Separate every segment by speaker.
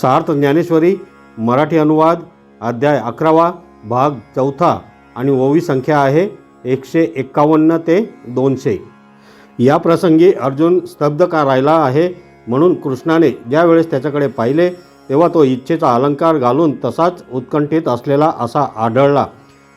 Speaker 1: सार्थ ज्ञानेश्वरी मराठी अनुवाद अध्याय अकरावा भाग चौथा आणि ओवी संख्या आहे एकशे एक्कावन्न ते दोनशे. या प्रसंगी अर्जुन स्तब्ध का राहिला आहे म्हणून कृष्णाने ज्यावेळेस त्याच्याकडे पाहिले तेव्हा तो इच्छेचा अलंकार घालून तसाच उत्कंठित असलेला असा आढळला.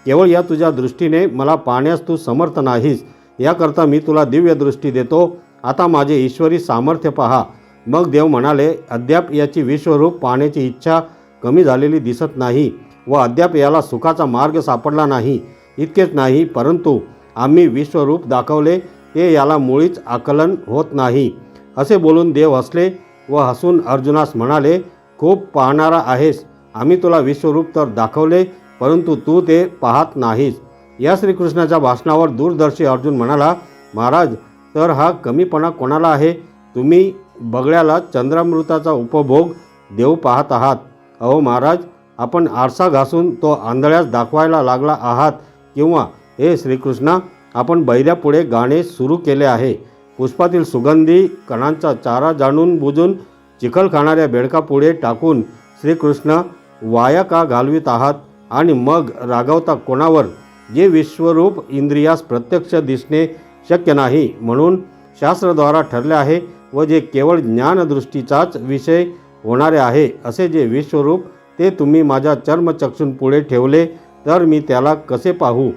Speaker 1: केवळ या तुझ्या दृष्टीने मला पाहण्यास तू समर्थ नाहीस याकरता मी तुला दिव्य दृष्टी देतो. आता माझे ईश्वरी सामर्थ्य पहा. मग देव म्हणाले अद्याप याची विश्वरूप पाहण्याची इच्छा कमी झालेली दिसत नाही व अद्याप याला सुखाचा मार्ग सापडला नाही इतकेच नाही परंतु आम्ही विश्वरूप दाखवले ते याला मुळीच आकलन होत नाही. असे बोलून देव हसले व हसून अर्जुनास म्हणाले खूप पाहणारा आहेस आम्ही तुला विश्वरूप तर दाखवले परंतु तू ते पाहत नाहीस. या श्रीकृष्णाच्या भाषणावर दूरदर्शी अर्जुन म्हणाला महाराज तर हा कमीपणा कोणाला आहे? तुम्ही बगड्याला चंद्रामृताचा उपभोग देऊ पाहत आहात. अहो महाराज आपण आरसा घासून तो आंधळ्यास दाखवायला लागला आहात किंवा हे श्रीकृष्णा आपण बैऱ्यापुढे गाणे सुरू केले आहे. पुष्पातील सुगंधी कणांचा चारा जाणून बुजून चिखल खाणाऱ्या बेडकापुढे टाकून श्रीकृष्ण वाया का घालवित आहात? आणि मग रागवता कोणावर? जे विश्वरूप इंद्रियास प्रत्यक्ष दिसणे शक्य नाही म्हणून शास्त्रद्वारा ठरले आहे व जे केवळ ज्ञानदृष्टीचाच विषय होणारे आहे असे जे विश्वरूप ते तुम्ही माझ्या चर्मचक्षून पुढे ठेवले तर मी त्याला कसे पाहू?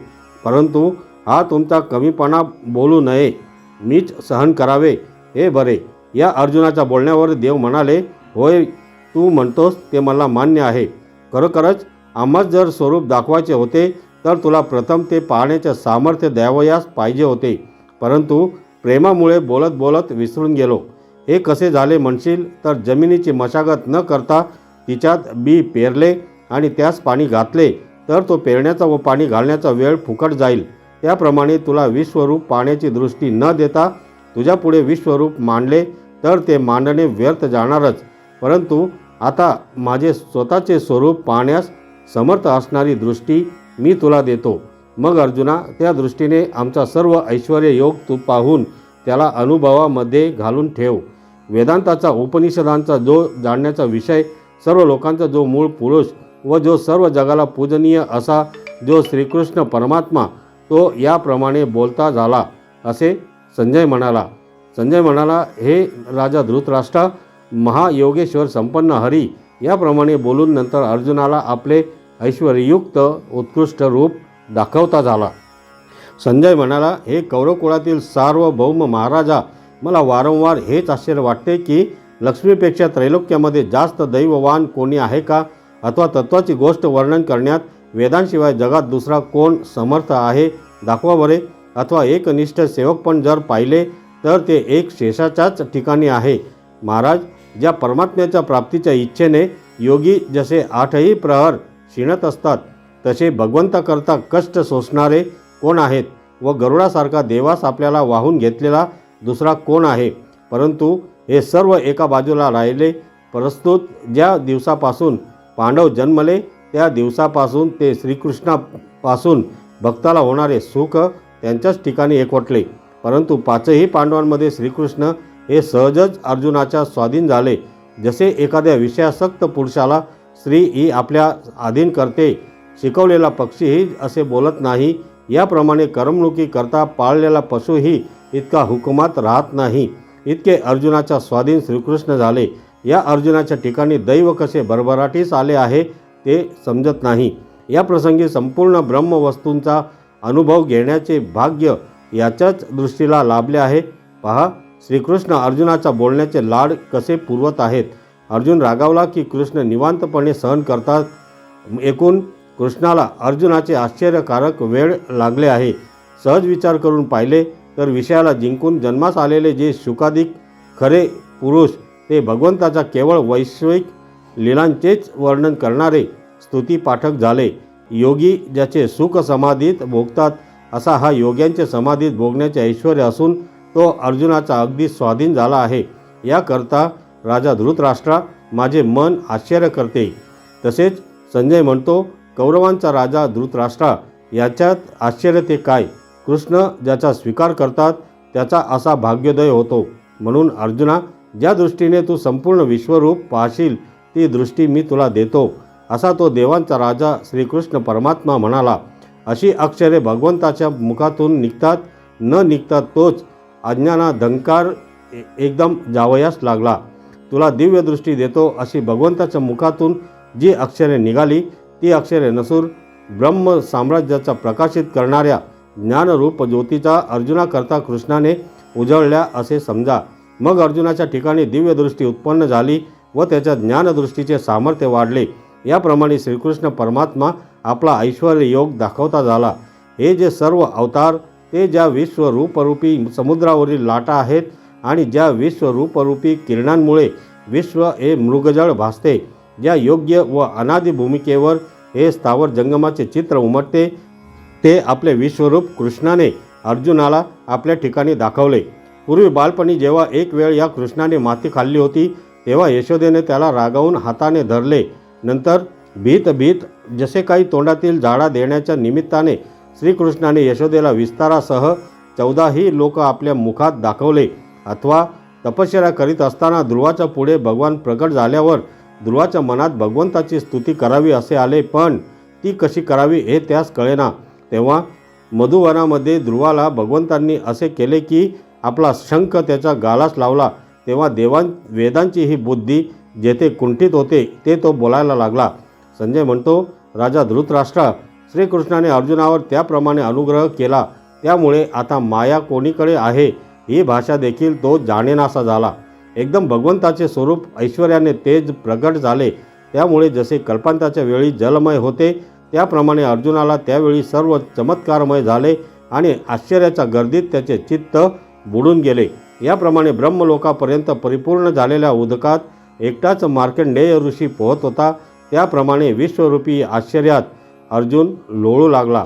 Speaker 1: परंतु हा तुमचा कमीपणा बोलू नये. मीच सहन करावे. हे बरे. या अर्जुनाच्या बोलण्यावर देव म्हणाले होय तू म्हणतोस ते मला मान्य आहे. खरोखरच आम्हाच जर स्वरूप दाखवायचे होते तर तुला प्रथम ते पाहण्याचे सामर्थ्य द्यावयास पाहिजे होते. परंतु प्रेमामुळे बोलत बोलत विसरून गेलो. हे कसे झाले म्हणशील? तर जमिनीची मशागत न करता तिच्यात बी पेरले आणि त्यास पाणी घातले. तर तो पेरण्याचा व पाणी घालण्याचा वेळ फुकट जाईल. त्याप्रमाणे तुला विश्वरूप पाण्याची दृष्टी न देता तुझ्यापुढे विश्वरूप मांडले तर ते मांडणे व्यर्थ जाणारच. परंतु आता माझे स्वतःचे स्वरूप पाहण्यास समर्थ असणारी दृष्टी मी तुला देतो. मग अर्जुना त्या दृष्टीने आमचा सर्व ऐश्वर योग तू पाहून त्याला अनुभवामध्ये घालून ठेव. वेदांताचा उपनिषदांचा जो जाणण्याचा विषय सर्व लोकांचा जो मूळ पुरुष व जो सर्व जगाला पूजनीय असा जो श्रीकृष्ण परमात्मा तो याप्रमाणे बोलता झाला असे संजय म्हणाला. संजय म्हणाला हे राजा धृतराष्ट्र महायोगेश्वर संपन्न हरी याप्रमाणे बोलून नंतर अर्जुनाला आपले ऐश्वर्ययुक्त उत्कृष्ट रूप दाखवता झाला. संजय म्हणाला हे कौरवकुळातील सार्वभौम महाराजा मला वारंवार हेच आश्चर्य वाटते की लक्ष्मीपेक्षा त्रैलोक्यामध्ये जास्त दैववान कोणी आहे का? अथवा तत्वाची गोष्ट वर्णन करण्यात वेदांशिवाय जगात दुसरा कोण समर्थ आहे? दाखवा बरे. अथवा एकनिष्ठ सेवक पण जर पाहिले तर ते एक शेषाच्याच ठिकाणी आहे. महाराज ज्या परमात्म्याच्या प्राप्तीच्या इच्छेने योगी जसे आठही प्रहर शिणत असतात तसे भगवंताकरता कष्ट सोसणारे कोण आहेत व गरुडासारखा देवास आपल्याला वाहून घेतलेला दुसरा कोण आहे? परंतु हे सर्व एका बाजूला राहिले. प्रस्तुत ज्या दिवसापासून पांडव जन्मले त्या दिवसापासून ते श्रीकृष्णापासून भक्ताला होणारे सुख त्यांच्याच ठिकाणी एकवटले. परंतु पाचही पांडवांमध्ये श्रीकृष्ण हे सहजच अर्जुनाच्या स्वाधीन झाले. जसे एखाद्या विषयासक्त पुरुषाला स्त्री ही आपल्या अधीन करते शिकवलेला पक्षीही असे बोलत नाही. याप्रमाणे करमणुकी करता पाळलेला पशुही इतका हुकुमात राहत नाही. इतके अर्जुनाच्या स्वाधीन श्रीकृष्ण झाले. या अर्जुनाच्या ठिकाणी दैव कसे भरभराटीस आले आहे ते समजत नाही. या प्रसंगी संपूर्ण ब्रह्मवस्तूंचा अनुभव घेण्याचे भाग्य याच्याच दृष्टीला लाभले आहे. पहा श्रीकृष्ण अर्जुनाच्या बोलण्याचे लाड कसे पुरवत आहेत. अर्जुन रागावला की कृष्ण निवांतपणे सहन करतात. एकूण कृष्णाला अर्जुनाचे आश्चर्यकारक वेळ लागले आहे. सहज विचार करून पाहिले तर विषयाला जिंकून जन्मास आलेले जे सुखाधिक खरे पुरुष ते भगवंताचा केवळ वैश्विक लीलांचेच वर्णन करणारे स्तुतीपाठक झाले. योगी ज्याचे सुख समाधीत भोगतात असा हा योग्यांचे समाधीत भोगण्याचे ऐश्वर असून तो अर्जुनाचा अगदी स्वाधीन झाला आहे. याकरता राजा धृतराष्ट्रा माझे मन आश्चर्य करते. तसेच संजय म्हणतो कौरवांचा राजा धृतराष्ट्रा याच्यात आश्चर्य ते काय? कृष्ण ज्याचा स्वीकार करतात त्याचा असा भाग्योदय होतो. म्हणून अर्जुना ज्या दृष्टीने तू संपूर्ण विश्वरूप पाहशील ती दृष्टी मी तुला देतो. असा तो देवांचा राजा श्रीकृष्ण परमात्मा म्हणाला. अशी अक्षरे भगवंताच्या मुखातून निघतात न निघतात तोच अज्ञाना धंकार ए- एकदम जावयास लागला. तुला दिव्यदृष्टी देतो अशी भगवंताच्या मुखातून जी अक्षरे निघाली ती अक्षरे नसून ब्रह्म साम्राज्याचा प्रकाशित करणाऱ्या ज्ञानरूप ज्योतीचा अर्जुनाकरता कृष्णाने उजळल्या असे समजा. मग अर्जुनाच्या ठिकाणी दिव्यदृष्टी उत्पन्न झाली व त्याच्या ज्ञानदृष्टीचे सामर्थ्य वाढले. याप्रमाणे श्रीकृष्ण परमात्मा आपला ऐश्वर योग दाखवता झाला. हे जे सर्व अवतार ते ज्या विश्वरूपरूपी समुद्रावरील लाटा आहेत आणि ज्या विश्वरूपरूपी किरणांमुळे विश्व हे मृगजळ भासते ज्या योग्य व अनादी भूमिकेवर हे स्थावर जंगमाचे चित्र उमटते ते आपले विश्वरूप कृष्णाने अर्जुनाला आपल्या ठिकाणी दाखवले. पूर्वी बालपणी जेव्हा एक वेळ या कृष्णाने माती खाल्ली होती तेव्हा यशोदेने त्याला रागावून हाताने धरले. नंतर भीत भीत जसे काही तोंडातील झाडा देण्याच्या निमित्ताने श्रीकृष्णाने यशोदेला विस्तारासह चौदाही लोक आपल्या मुखात दाखवले. अथवा तपश्चर्या करीत असताना ध्रुवाच्या पुढे भगवान प्रकट झाल्यावर ध्रुवाच्या मनात भगवंताची स्तुती करावी असे आले पण ती कशी करावी हे त्यास कळेना. तेव्हा मधुवनामध्ये ध्रुवाला भगवंतांनी असे केले की आपला शंख त्याच्या गालास लावला. तेव्हा देवां वेदांची ही बुद्धी जेथे कुंठित होते ते तो बोलायला लागला. संजय म्हणतो राजा धृतराष्ट्रा श्रीकृष्णाने अर्जुनावर त्याप्रमाणे अनुग्रह केला. त्यामुळे आता माया कोणीकडे आहे? ही भाषा देखील तो जाणेनासा झाला. एकदम भगवंताचे स्वरूप ऐश्वर्याने तेज प्रगट झाले. त्यामुळे जसे कल्पांताच्या वेळी जलमय होते त्याप्रमाणे अर्जुनाला त्यावेळी सर्व चमत्कारमय झाले आणि आश्चर्याच्या गर्दीत त्याचे चित्त बुडून गेले. याप्रमाणे ब्रह्मलोकापर्यंत परिपूर्ण झालेल्या उदकात एकटाच मार्कंडेय ऋषी पोहत होता. त्याप्रमाणे विश्वरूपी आश्चर्यात अर्जुन लोळू लागला.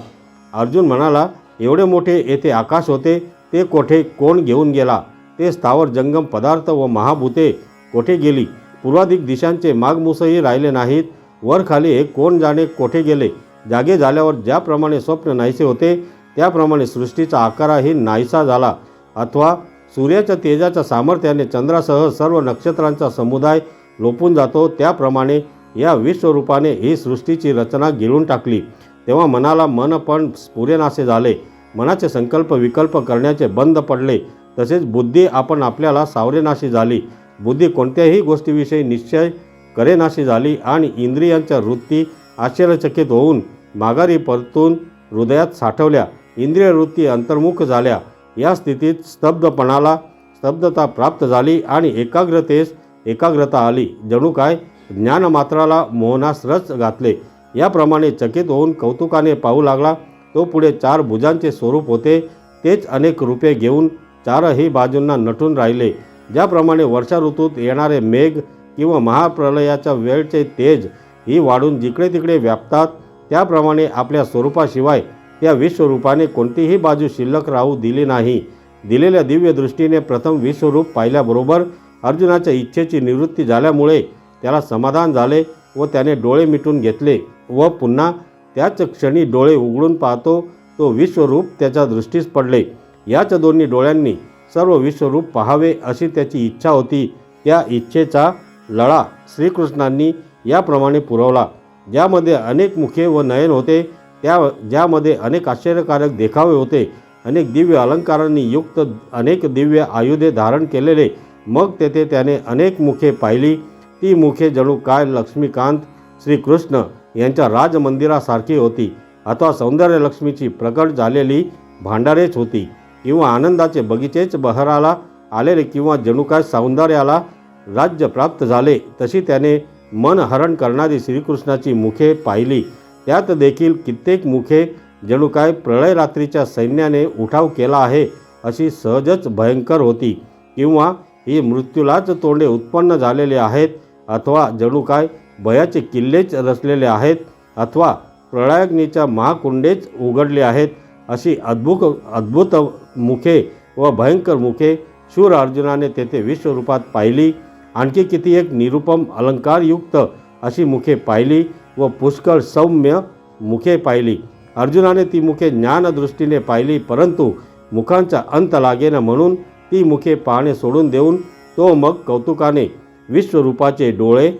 Speaker 1: अर्जुन म्हणाला एवढे मोठे येथे आकाश होते ते कोठे कोण घेऊन गेला? ते स्थावर जंगम पदार्थ व महाभूते कोठे गेली? पूर्वाधिक दिशांचे मागमुसही राहिले नाहीत. वर खाली हे कोण जाणे कोठे गेले? जागे झाल्यावर ज्याप्रमाणे स्वप्न नाहीसे होते त्याप्रमाणे सृष्टीचा आकारही नाहीसा झाला. अथवा सूर्याच्या तेजाच्या सामर्थ्याने चंद्रासह सर्व नक्षत्रांचा समुदाय लोपून जातो त्याप्रमाणे या विश्वरूपाने ही सृष्टीची रचना गिळून टाकली. तेव्हा मनाला मन पण स्फुरेनासे झाले. मनाचे संकल्प विकल्प करण्याचे बंद पडले. तसेच बुद्धी आपण आपल्याला सावरेनाशी झाली. बुद्धी कोणत्याही गोष्टीविषयी निश्चय करेनाशी झाली आणि इंद्रियांच्या वृत्ती आश्चर्यचकित होऊन माघारी परतून हृदयात साठवल्या. इंद्रिय वृत्ती अंतर्मुख झाल्या. या स्थितीत स्तब्धपणाला स्तब्धता प्राप्त झाली आणि एकाग्रतेस एकाग्रता आली. जणू काय? ज्ञानमात्राला मोहनास रच घातले. याप्रमाणे चकित होऊन कौतुकाने पाहू लागला. तो पुढे चार भुजांचे स्वरूप होते. तेच अनेक रूपे घेऊन चारही बाजूंना नटून राहिले. ज्याप्रमाणे वर्षा ऋतूत येणारे मेघ किंवा महाप्रलयाच्या वेळचे तेज ही वाढून जिकडे तिकडे व्यापतात त्याप्रमाणे आपल्या स्वरूपाशिवाय त्या विश्वरूपाने कोणतीही बाजू शिल्लक राहू दिली नाही. दिलेल्या दिव्यदृष्टीने प्रथम विश्वरूप पाहिल्याबरोबर अर्जुनाच्या इच्छेची निवृत्ती झाल्यामुळे त्याला समाधान झाले व त्याने डोळे मिटून घेतले व पुन्हा त्याच क्षणी डोळे उघडून पाहतो तो विश्वरूप त्याच्या दृष्टीस पडले. याच दोन्ही डोळ्यांनी सर्व विश्वरूप पाहावे अशी त्याची इच्छा होती. त्या इच्छेचा लळा श्रीकृष्णांनी याप्रमाणे पुरवला. ज्यामध्ये अनेक मुखे व नयन होते त्या ज्यामध्ये अनेक आश्चर्यकारक देखावे होते. अनेक दिव्य अलंकारांनी युक्त अनेक दिव्य आयुधे धारण केलेले. मग तेथे त्याने अनेक मुखे पाहिली. ती मुखे जणू काय लक्ष्मीकांत श्रीकृष्ण यांच्या राजमंदिरासारखी होती. अथवा सौंदर्यलक्ष्मीची प्रकट झालेली भांडारेच होती. किंवा आनंदाचे बगीचेच बहराला आलेले किंवा जणू काय सौंदर्याला राज्य प्राप्त झाले तशी त्याने मन हरण करणारी श्रीकृष्णाची मुखे पाहिली. त्यात देखील कित्येक मुखे जणू काय प्रळय रात्रीच्या सैन्याने उठाव केला आहे अशी सहजच भयंकर होती. किंवा ही मृत्यूलाच तोंडे उत्पन्न झालेले आहेत अथवा जणू काय भयाचे किल्लेच रचलेले आहेत अथवा प्रळयाग्नीच्या महाकुंडेच उघडले आहेत अशी अद्भुत अद्भुत मुखे व भयंकर मुखे शूर अर्जुनाने तेथे विश्वरूपात पाहिली. आणखी किती एक निरुपम अलंकारयुक्त अशी मुखे पाहिली व पुष्कळ सौम्य मुखे पाहिली. अर्जुनाने ती मुखे ज्ञानदृष्टीने पाहिली परंतु मुखांचा अंत लागेन म्हणून ती मुखे पाहणे सोडून देऊन तो मग कौतुकाने विश्वरूपाचे डोळे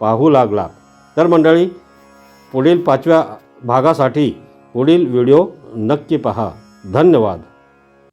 Speaker 1: पाहू लागला. तर मंडळी पुढील पाचव्या भागासाठी पुढील व्हिडिओ नक्की पहा. धन्यवाद.